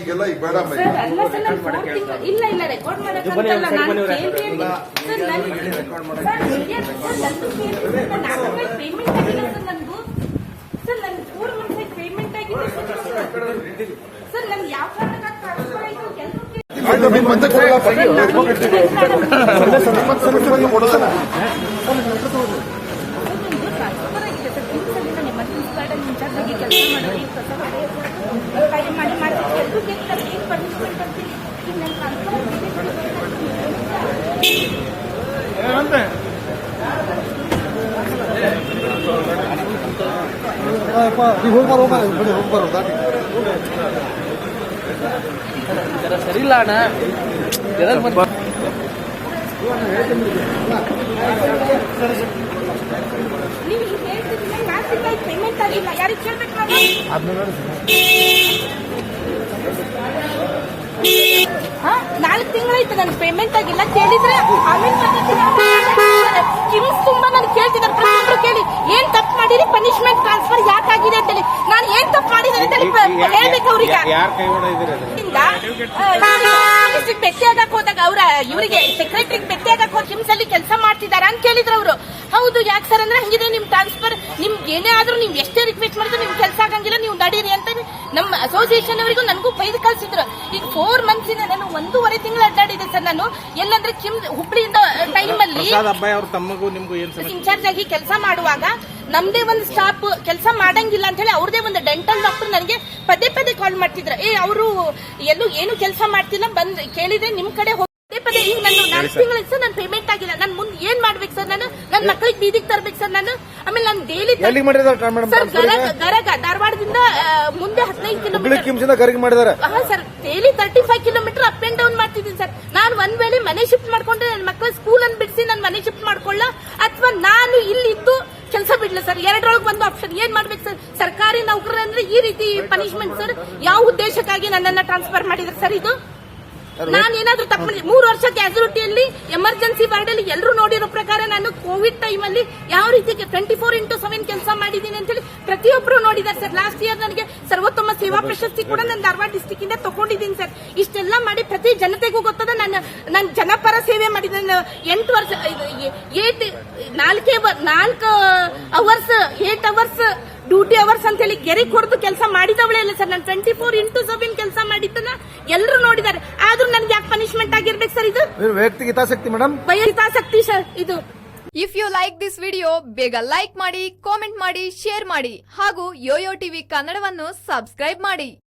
ಈಗೆಲ್ಲ ಈಗ ಬೇಡ ಇಲ್ಲ ಇಲ್ಲ ರೆಕಾರ್ಡ್ ನಾನು ಕೇಳ್ರಿ ಸರ್ ನಾನು ರೆಕಾರ್ಡ್ ಪೇಮೆಂಟ್ ಆಗಿಲ್ಲ ಸರ್ ನಂದು. ಸರ್ ನನ್ ಫೋರ್ ಮಂತ್ಸ್ ಪೇಮೆಂಟ್ ಆಗಿದೆ ಸರ್ ಸರ್ ನನ್ ಯಾವ ಕಾರಣಕ್ಕೆ ಟ್ರಾನ್ಸ್ಫರ್ ಆಯ್ತು ಕೆಲಸಕ್ಕೆ ಆಯ್ತು, ನಿಮ್ ಮತ್ತೆ ಕೊಡಲ್ಲ, ಪಕ್ಕ ಎತ್ಕೊಂಡ್ಬಿಡ್ತೀವಿ. ಮತ್ತೆ ಸಮಿತಿಗಳಿಗೆ ಕೊಡೋದಲ್ಲ. ಟ್ರಾನ್ಸ್ಫರ್ ಆಗಿದೆ ಸರ್ ದಿವಸದಲ್ಲಿ ನಾನು ಎಮರ್ಜೆನ್ಸಿ ಗಾರ್ಡನ್ ಇನ್ಚಾರ್ಜ್ ಆಗಿ ಕೆಲಸ ಮಾಡಿ ಕಾರ್ಯ ಮಾಡಿ ಮಾಡಿ ಎಲ್ಲರೂ ಏನು ಪನಿಷ್ಮೆಂಟ್ ಅಂತೀನಿ ಈಗ ನನ್ನ ಟ್ರಾನ್ಸ್ಫರ್ ನೀವು ಇಲ್ಲ ಅಣ್ಣ ನಾಲ್ಕು ತಿಂಗಳಾಯ್ತು ನನ್ ಪೇಮೆಂಟ್ ಆಗಿಲ್ಲ ಕೇಳಿದ್ರೆ ಆಮೇಲೆ ಟ್ರಾನ್ಸ್ಫರ್ ಯಾಕಾಗಿದೆ ಅಂತೇಳಿ. ನಾನು ಏನ್ ತಪ್ಪು ಮಾಡಿದ್ದೇನೆ ಅಂತೇಳಿ ಹೇಳ್ಬೇಕು ಅವ್ರಿಗೆ. ಭೇಟಿ ಆಗಕ್ ಹೋದಾಗ ಅವ್ರ ಇವರಿಗೆ ಸೆಕ್ರೆಟರಿ ಬೆಟ್ಟಿ ಆಗಕ್ ಹೋಗಿ ಹಿಂಸಲ್ಲಿ ಕೆಲಸ ಮಾಡ್ತಿದಾರ ಅಂತ ಕೇಳಿದ್ರು ಅವರು. ಹೌದು ಯಾಕೆ ಸರ್ ಅಂದ್ರೆ ಹಂಗಿದೆ ನಿಮ್ ಟ್ರಾನ್ಸ್ಫರ್ ನಿಮ್ಗೆ ಏನೇ ಆದ್ರೂ ನೀವು ಎಷ್ಟೇ ರಿಕ್ವೆಸ್ಟ್ ಮಾಡಿದ್ರು ನಿಮ್ ಕೆಲಸ ಆಗಂಗಿಲ್ಲ ನೀವು ನಡೀರಿ ಅಂತ ನಮ್ಮ ಅಸೋಸಿಯೇಷನ್ ಅವರಿಗೂ ನನಗೂ ಬೈದು ಕಳ್ಸಿದ್ರು. ಈಗ ಫೋರ್ ಮಂತ್ಸ್ ಇಂದ ನಾನು ಒಂದೂವರೆ ತಿಂಗಳು ಅಡ್ಡಾಡಿದೆ ಸರ್ ನಾನು. ಎಲ್ಲಂದ್ರೆ ಕಿಮ್ ಹುಬ್ಳಿಯಿಂದ ಟೈಮ್ ಅಲ್ಲಿ ಇನ್ಚಾರ್ಜ್ ಆಗಿ ಕೆಲಸ ಮಾಡುವಾಗ ನಮ್ದೇ ಒಂದು ಸ್ಟಾಫ್ ಕೆಲಸ ಮಾಡಂಗಿಲ್ಲ ಅಂತ ಹೇಳಿ ಅವ್ರದೇ ಒಂದು ಡೆಂಟಲ್ ಡಾಕ್ಟರ್ ನನಗೆ ಪದೇ ಪದೇ ಕಾಲ್ ಮಾಡ್ತಿದ್ರು. ಏ ಅವರು ಎಲ್ಲೂ ಏನು ಕೆಲಸ ಮಾಡ್ತಿಲ್ಲ ಬಂದ್ ಕೇಳಿದ್ರೆ ನಿಮ್ ಕಡೆ ಪದೇ ಪದೇ ಈಗ ನಾನು ನಾಲ್ಕು ತಿಂಗಳ ಸರ್ ನಾನು ಪೇಮೆಂಟ್ ಆಗಿಲ್ಲ. ನಾನು ಮುಂದೆ ಏನ್ ಮಾಡ್ಬೇಕು ಸರ್ ನಾನು? ನನ್ನ ಮಕ್ಕಳಿಗೆ ಬೀದಿಗೆ ತರ್ಬೇಕು ಸರ್ ನಾನು? ಆಮೇಲೆ ನಾನು ಡೈಲಿ ಸರ್ ಗರಗ ಗರಗ ಧಾರವಾಡದಿಂದ ಮುಂದೆ ಹದಿನೈದು ಕಿಲೋಮೀಟರ್ ಹಾ sir daily thirty five kilometre up and down ಮಾಡ್ತಿದ್ದೀನಿ ಸರ್. ನಾನು ಒಂದ್ ವೇಳೆ ಮನೆ ಶಿಫ್ಟ್ ಮಾಡ್ಕೊಂಡ್ರೆ ನನ್ನ ಮಕ್ಕಳ ಸ್ಕೂಲ್ ಅನ್ನು ಬಿಡಿಸಿ ನನ್ನ ಮನೆ ಶಿಫ್ಟ್ ಮಾಡ್ಕೊಳ್ಳ ನಾನು ಸರ್. ಎರಡರೊಳಗೆ ಒಂದು ಆಪ್ಷನ್ ಏನ್ ಮಾಡ್ಬೇಕು ಸರ್? ಸರ್ಕಾರಿ ನೌಕರ ಅಂದ್ರೆ ಈ ರೀತಿ ಪನಿಷ್ಮೆಂಟ್ ಸರ್? ಯಾವ ಉದ್ದೇಶಕ್ಕಾಗಿ ನನ್ನನ್ನ ಟ್ರಾನ್ಸ್ಫರ್ ಮಾಡಿದ್ರೆ ಸರ್ ಇದು? ನಾನು ಏನಾದ್ರೂ ತಪ್ಪು ಮೂರು ವರ್ಷ ಕ್ಯಾಸುಲಿಟಿಯಲ್ಲಿ ಎಮರ್ಜೆನ್ಸಿ ವಾರ್ಡ್ ಅಲ್ಲಿ ಎಲ್ಲರೂ ನೋಡಿರೋ ಪ್ರಕಾರ ನಾನು ಕೋವಿಡ್ ಟೈಮ್ ಅಲ್ಲಿ ಯಾವ ರೀತಿ ಟ್ವೆಂಟಿ ಫೋರ್ ಇಂಟು ಸೆವೆನ್ ಕೆಲಸ ಮಾಡಿದ್ದೀನಿ ಅಂತ ಹೇಳಿ ಪ್ರತಿಯೊಬ್ಬರು ನೋಡಿದ್ದಾರೆ ಸರ್. ಲಾಸ್ಟ್ ಇಯರ್ ನನಗೆ ಸರ್ವೋತ್ತಮ ಸೇವಾ ಪ್ರಶಸ್ತಿ ಕೂಡ ನಾನು ಧಾರವಾಡ ಡಿಸ್ಟಿಕ್ ಇಂದ ತಗೊಂಡಿದ್ದೀನಿ ಸರ್. ಇಷ್ಟೆಲ್ಲ ಮಾಡಿ ಪ್ರತಿ ಜನತೆಗೂ ಗೊತ್ತದ ನಾನು ನಾನು ಜನಪರ ಸೇವೆ ಮಾಡಿದ್ದೇನೆ ಎಂಟು ವರ್ಷ ಏಟ್ ನಾಲ್ಕೇ ನಾಲ್ಕು hours eight hours duty hours ಅಂತ ಹೇಳಿ ಗೆರೆ ಕೊಡ್ದು ಕೆಲಸ ಮಾಡಿದವಳೇ ಇಲ್ಲ ಸರ್. ನಾನು ಟ್ವೆಂಟಿ ಫೋರ್ ಇಂಟು ಸೆವೆನ್ ಕೆಲಸ ಮಾಡಿದ್ದನ್ನ ಎಲ್ಲರೂ ನೋಡಿದ್ದಾರೆ. ಆದ್ರೂ ನನ್ಗೆ ಯಾಕೆ ಪನಿಶ್ಮೆಂಟ್ ಆಗಿರ್ಬೇಕು ಸರ್ ಇದು? ವೈಯಕ್ತಿಕ ಹಿತಾಸಕ್ತಿ ಮೇಡಮ್ ಹಿತಾಸಕ್ತಿ ಸರ್ ಇದು. If you like this video ಬೇಗ ಲೈಕ್ ಮಾಡಿ ಕಾಮೆಂಟ್ ಮಾಡಿ ಶೇರ್ ಮಾಡಿ ಹಾಗೂ ಯೋಯೋ ಟಿವಿ ಕನ್ನಡವನ್ನು ಸಬ್ಸ್ಕ್ರೈಬ್ ಮಾಡಿ.